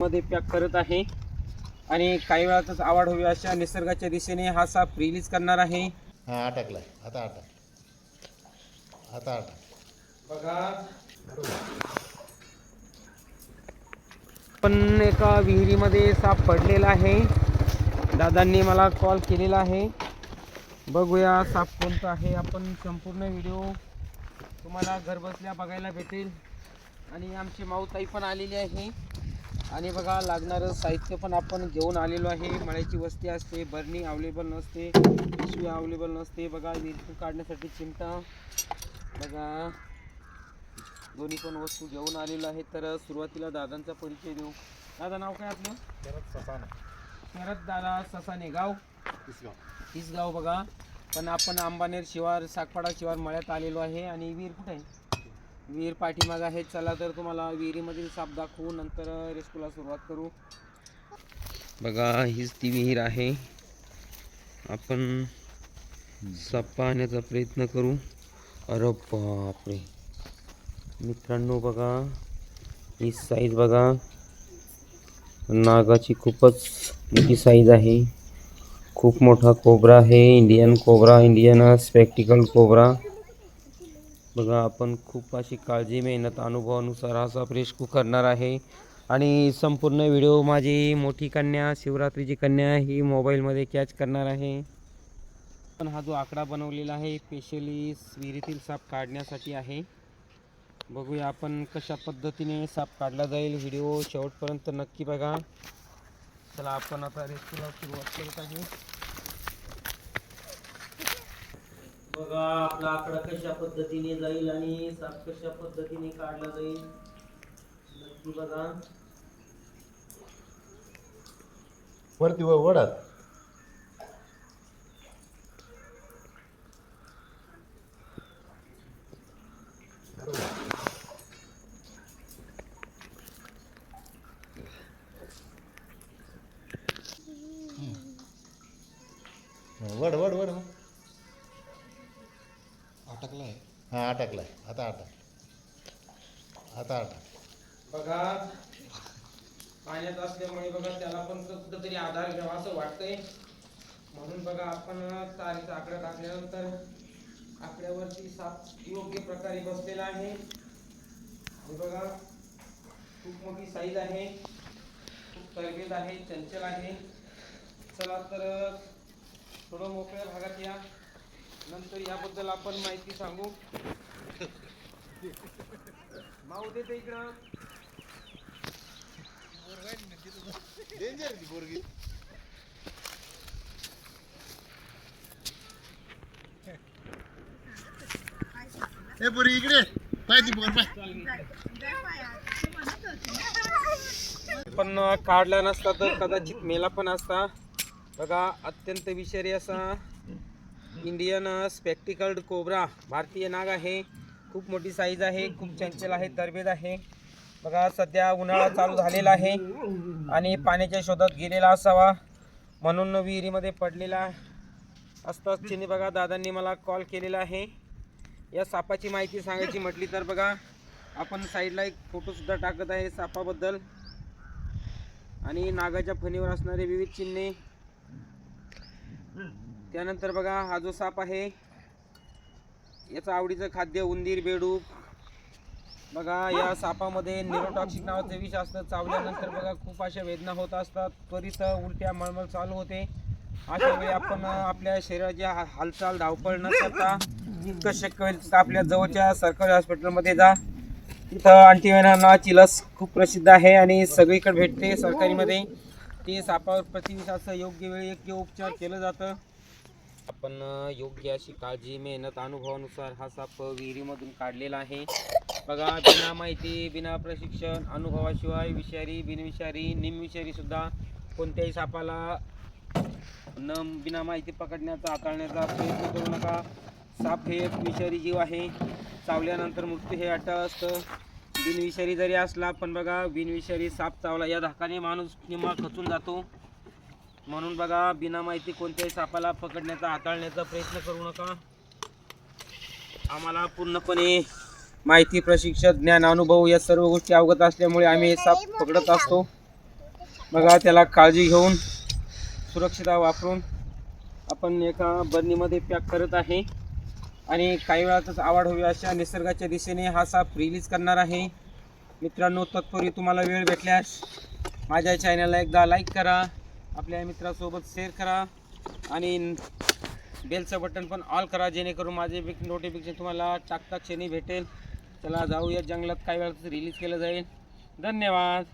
मध्ये पॅक करत आहे. आणि काही वेळातच आवड होईल अशा निसर्गाच्या दिशेने हा साप रिलीज करणार आहे. हा अटकलाय. आता अटक. आता अटक. बघा. पण एका विहिरीमध्ये साप पडलेला आहे. दादांनी मला कॉल केलेला आहे. बघूया साप कोणता आहे. आपण संपूर्ण व्हिडिओ तुम्हाला घरबसल्या बघायला भेटेल. आणि आमची माऊताई पण आलेली आहे. आणि बघा लागणारं साहित्य पण आपण घेऊन आलेलो आहे. मळ्याची वस्ती असते बरणी अवेलेबल नसते पिशवी अवेलेबल नसते. बघा विरकू काढण्यासाठी चिमटा. बघा दोन्ही पण वस्तू घेऊन आलेलो आहे. तर सुरुवातीला दादांचा परिचय देऊ. दादा नाव काय आपलं? शरद दादा ससाने गाव? तीच गाव बघा. पण आपण अंबानेर शिवार सागपाडा शिवार मळ्यात आलेलो आहे. आणि विहीर कुठे आहे? विहीर पाठीमाग आहे चला तर तुम्हाला विहिरीमधील साप दाखवू. नंतर रेस्क्यूला सुरुवात करू. बघा हीच ती विहीर आहे. आपण साप पाहण्याचा प्रयत्न करू. अरे बापरे. मित्रांनो बघा. ही साईज बघा. नागाची खूपच मोठी साईज आहे. खूप मोठा कोबरा आहे. Indian cobra Indian spectacle cobra बघा आपण खूप अशी काळजी मेहनत अनुभवानुसार असा साप रेस्क्यू करणार आहे. आणि संपूर्ण व्हिडिओ माझी मोठी कन्या शिवरात्रीची कन्या ही मोबाईलमध्ये कॅच करणार आहे. पण हा जो आकडा बनवलेला आहे स्पेशली विहिरीतील साप काढण्यासाठी आहे. बघूया आपण कशा पद्धतीने साप काढला जाईल. व्हिडिओ शेवटपर्यंत नक्की बघा. चला आपण आता रेस्क्यूला सुरुवात करत आहे बघा आपला आकडा कशा पद्धतीने जाईल आणि साप कशा पद्धतीने काढला जाईल. नक्की बघा. वरती व वडात. अटकलाय. हा अटकलाय. आता अटक. आता अटक. बघा पाण्यात असल्यामुळे बघा त्याला पण कुठंतरी आधार घ्यावा असं वाटतंय. म्हणून बघा आपण तारीचा आकडा टाकल्यानंतर आकड्यावरती साप योग्य प्रकारे बसलेला आहे. हे बघा खूप मोठी साईज आहे. खूप तरबेज आहे चंचल आहे. चला तर थोडं मोकळ्या भागात या. नंतर याबद्दल आपण माहिती सांगू. माऊ देते इकडं. डेंजर बोरगी ए पोरी इकडे पाय ती पोर पाय. पण काढला नसता तर कदाचित मेला पण असता. बघा अत्यंत विषारी असा इंडियन स्पेक्टिकल्ड कोबरा भारतीय नाग आहे. खूप मोठी साईज आहे खूप चंचल आहे तरबेज आहे. बघा सध्या उन्हाळा चालू झालेला आहे आणि पाण्याच्या शोधात गेलेला असावा. म्हणून विहिरीमध्ये पडलेला असताच तिने बघा दादांनी मला कॉल केलेला आहे. या सापाची माहिती सांगायची म्हटली तर बघा आपण साईडला एक फोटोसुद्धा टाकत आहे सापाबद्दल. आणि नागाच्या फणीवर असणारे विविध चिन्हे. त्यानंतर बघा हा जो साप आहे याचं आवडीचं खाद्य उंदीर बेडूक. बघा या सापामध्ये निरोटॉक्सिक नावाचं विष असतं चावल्यानंतर बघा खूप अशा वेदना होत असतात. त्वरित उलट्या मळमळ चालू होते. अशा वेळी आपण आपल्या शरीराची हा- हालचाल धावपळ न करता जितकं शक्य होईल आपल्या जवळच्या सरकारी हॉस्पिटलमध्ये जा. तिथं अँटीव्हेनम नावाची लस खूप प्रसिद्ध आहे आणि सगळीकडे भेटते सरकारीमध्ये. ते सापावर प्रतिविषाचं योग्य वेळी योग्य उपचार केलं जातं. आपण योग्य अशी काळजी मेहनत अनुभवानुसार हा साप विहिरीमधून काढलेला आहे. बघा बिना माहिती बिना प्रशिक्षण अनुभवाशिवाय विषारी बिनविषारी निमविषारी सुद्धा कोणत्याही सापाला न बिना माहिती पकडण्याचा हाताळण्याचा प्रयत्न करू नका. साप हे एक विषारी जीव आहे. चावल्यानंतर मृत्यू हे अट असतं बिनविषारी जरी असला पण बघा बिनविषारी साप चावला. या धाकाने माणूस किंवा खचून जातो. म्हणून बघा बिना माहिती कोणत्याही सापाला पकडण्याचा हाताळण्याचा प्रयत्न करू नका. आम्हाला पूर्णपणे माहिती प्रशिक्षण ज्ञान अनुभव या सर्व गोष्टी अवगत असल्यामुळे आम्ही हे साप पकडत असतो. बघा त्याला काळजी घेऊन सुरक्षितता वापरून आपण एका बरणीमध्ये पॅक करत आहे. आणि काही वेळातच आवड हवी अशा निसर्गाच्या दिशेने हा साप रिलीज करणार आहे. मित्रांनो तत्पूर्वी तुम्हाला वेळ भेटल्यास माझ्या चॅनलला एकदा लाईक करा. आपल्या मित्रासोबत शेअर करा आणि बेलचं बटन पण ऑल करा जेणेकरून माझे बिक नोटिफिकेशन तुम्हाला टाकता क्षणी भेटेल. चला जाऊया जंगलात काही वेळात रिलीज केलं जाईल. धन्यवाद.